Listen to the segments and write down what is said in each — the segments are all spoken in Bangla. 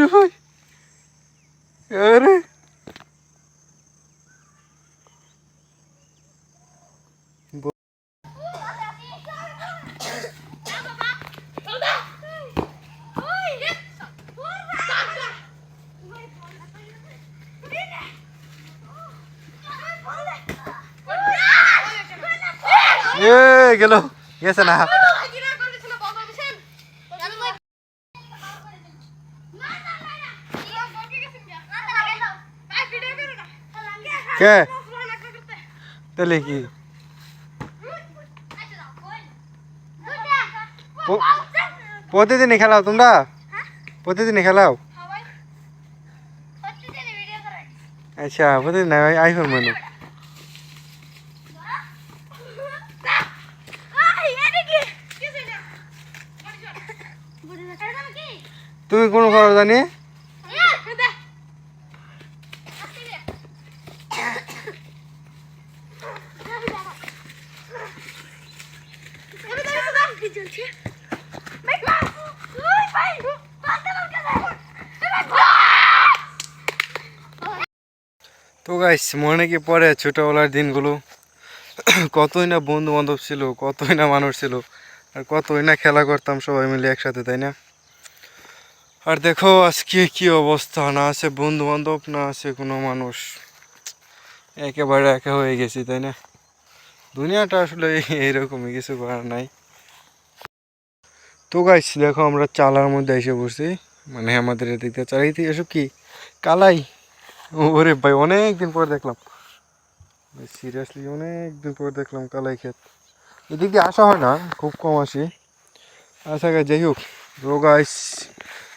রে ভাই আরে এ গেল গেছে না কে? তাহলে কি? প্রতিদিনই খেলাও তোমরা? প্রতিদিনই খেলাও? আচ্ছা প্রতিদিন আইফোন মানুষ তুমি কোন খবর জানি? তো গাইস মনে কি পড়ে ছোটবেলার দিনগুলো? কতই না বন্ধু বান্ধব ছিল, কতই না মানুষ ছিল, আর কতই না খেলা করতাম সবাই মিলে একসাথে, তাই না? আর দেখো আজকে কি অবস্থা, না আছে বন্ধু বান্ধব না আছে কোনো মানুষ। একেবারে একা হয়ে গেছি, তাই না? দুনিয়াটা আসলে এইরকমই কিছু করার নাই। তো গাইস দেখো আমরা চালার মধ্যে এসে বসছি মানে আমাদের এদিক দিয়ে চালাই এসব কি? কালাই? ওরে ভাই অনেক দিন পর দেখলাম। সিরিয়াসলি অনেক দিন পর দেখলাম কালাই ক্ষেত। এদিক দিয়ে আসা হয় না, খুব কম আসি। আচ্ছা গাছ যাই হোক। তো গাইস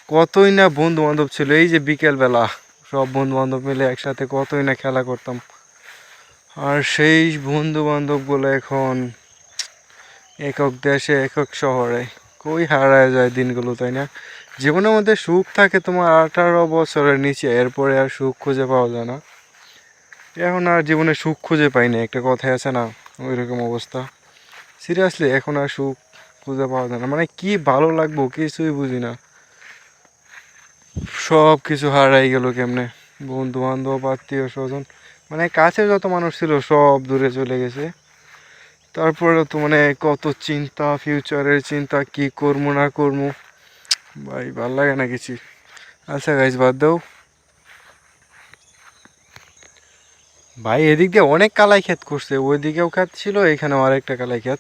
কতই না বন্ধু বান্ধব ছিল। এই যে বিকেলবেলা, সব বন্ধু বান্ধব মিলে একসাথে কতই না খেলা করতাম। আর সেই বন্ধু বান্ধবগুলো এখন একক দেশে, একক শহরে। কই হারায় যায় দিনগুলো, তাই না? জীবনের মধ্যে সুখ থাকে তোমার আঠারো বছরের নিচে, এরপরে আর সুখ খুঁজে পাওয়া যায় না। এখন আর জীবনে সুখ খুঁজে পাই না, একটা কথাই আছে না ওই রকম অবস্থা। সিরিয়াসলি এখন আর সুখ খুঁজে পাওয়া যায় না। মানে কি ভালো লাগবো কিছুই বুঝি না। সব কিছু হারাই গেল কেমনে? বন্ধু বান্ধব আত্মীয় স্বজন মানে কাছে যত মানুষ ছিল সব দূরে চলে গেছে। তারপরে তো মানে কত চিন্তা ফিউচারের চিন্তা, কি করব, না করব। ভাই, ভালো লাগে না কিছু। আচ্ছা গাইজ বাদ দাও। ভাই, এদিক দিয়ে অনেক কালাই ক্ষেত করছে। ওইদিকেও ক্ষেত ছিল, এখানেও আরেকটা কালাই ক্ষেত।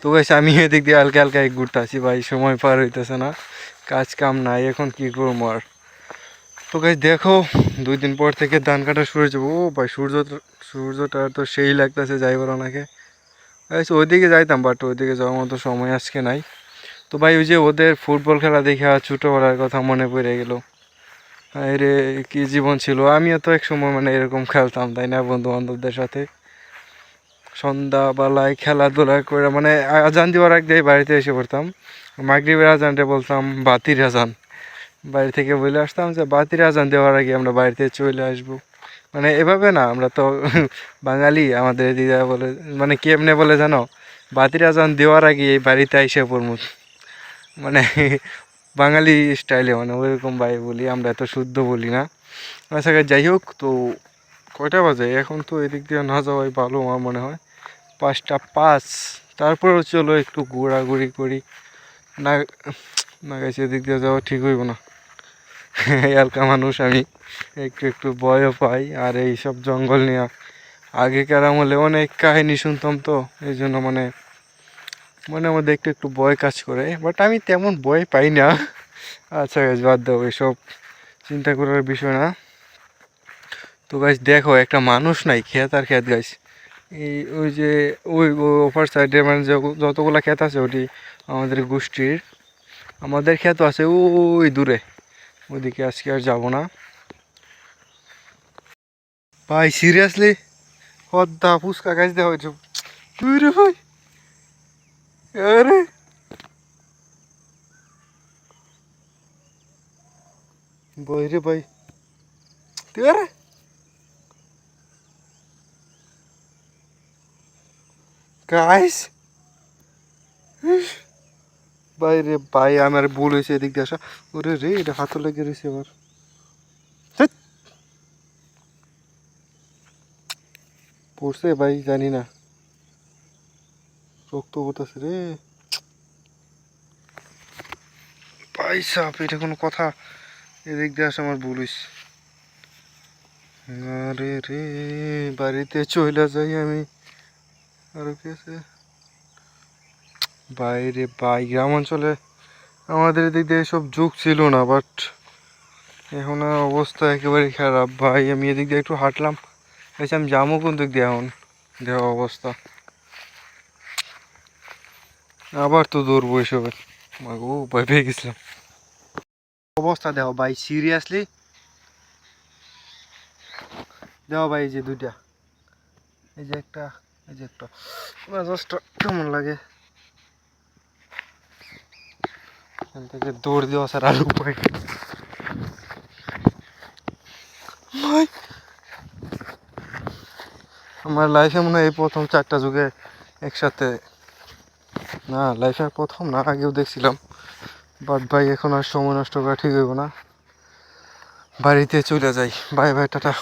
তো গাইছে আমি এদিক দিয়ে হালকা হালকা ঘুরতে আসি ভাই, সময় পার হইতেছে না। কাজ কাম নাই, এখন কি করব আর? তো গাইজ দেখো, দুই দিন পর থেকে ধান কাটা শুরু হয়েছে। ও ভাই, সূর্য, সূর্যটা তো সেই লাগতেছে যাইবার গাইজ ওইদিকে যাইতাম বাট ওইদিকে যাওয়ার মতো সময় আজকে নাই। তো ভাই, ওই যে ওদের ফুটবল খেলা দেখে ছোটোবেলার কথা মনে পড়ে গেল। রে, কি জীবন ছিল? আমিও তো এক সময় মানে এরকম খেলতাম, তাই না বন্ধু বান্ধবদের সাথে? সন্ধ্যাবেলায় খেলাধুলা করে মানে আজান দেওয়ার আগ বাড়িতে এসে পড়তাম। মাগরিবের আজানটা বলতাম, বাতির আজান। বাড়ি থেকে বলে আসতাম যে, বাতির আজান দেওয়ার আগে আমরা বাড়িতে চলে আসব। মানে এভাবে না, আমরা তো বাঙালি, আমাদের দিদা বলে মানে কি এমনি বলে জানো? বাতিরা আজান দেওয়ার আগে এই বাড়িতে এসে পড়ব মানে বাঙালি স্টাইলে মানে ওইরকম ভাই বলি, আমরা এত শুদ্ধ বলি না। আচ্ছা যাই হোক, তো কয়টা বাজে? এখন তো এদিক দিয়ে না যাওয়াই ভালো আমার মনে হয়। পাঁচটা পাঁচ। তারপরেও চলো একটু ঘোরাঘুরি করি। না না গেছে এদিক দিয়ে যাওয়া ঠিক হইব না। হালকা মানুষ আমি। একটু একটু ভয়ও পাই। আর এই সব জঙ্গল নিয়ে আগেকার আমলে অনেক কাহিনী শুনতাম তো। এই জন্য মানে মনে মধ্যে একটু একটু ভয় কাজ করে। বাট আমি তেমন ভয় পাই না। আচ্ছা গাছ বাদ দাও এসব। চিন্তা করার বিষয় না। তো গাছ দেখো, একটা মানুষ নাই, ক্ষেত আর ক্ষেত গাছ এই, ওই যে, ওই ওপার সাইডে মানে যতগুলো ক্ষেত আছে, ওটি আমাদের গোষ্ঠীর। আমাদের ক্ষেত আছে ওই দূরে। ওইদিকে আজকে আর যাব না। ভাই সিরিয়াসলি হদ্দা ফুচকা গাছ দেওয়া হয়েছে। তুই রে ভাই। আরে। বই রে ভাই। তুই আরে। গাইস বাইরে, ভাই, আমার ভুল হয়েছে এদিক দিয়ে আসা। ওরে রে, এটা হাতে লেগে রয়েছে আমার। পড়ছে ভাই, জানি না। রক্ত বোতাছে রে। ভাই সাপ, এটা কোনো কথা? এদিক দিয়ে আসা আমার ভুল হয়েছে আরে রে, বাড়িতে চলে যাই আমি। আর কি আছে? বাইরে, বাই গ্রাম অঞ্চলে আমাদের এদিক দিয়ে সব যুগ ছিল না বাট এখন অবস্থা একেবারে খারাপ। ভাই, আমি এদিক দিয়ে একটু হাঁটলাম। এসে আমি যাব কোন দিক দিয়ে এখন? দেহ অবস্থা। আবার তো দৌড়বো এসবে। মাগো, ভয় পেয়ে গেছিলাম। অবস্থা দেখো ভাই সিরিয়াসলি দেখো ভাই, এই যে দুইটা। এই যে একটা, এই যে একটা। জাস্ট কেমন লাগে? এখান থেকে দৌড় দেওয়া স্যার আর উপায়। আমার লাইফে মনে হয় এই প্রথম চারটা যুগে একসাথে, না লাইফে প্রথম না, আগেও দেখছিলাম। বাট ভাই, এখন আর সময় নষ্ট করা ঠিক হইব না। বাড়িতে চলে যাই। Bye bye tata.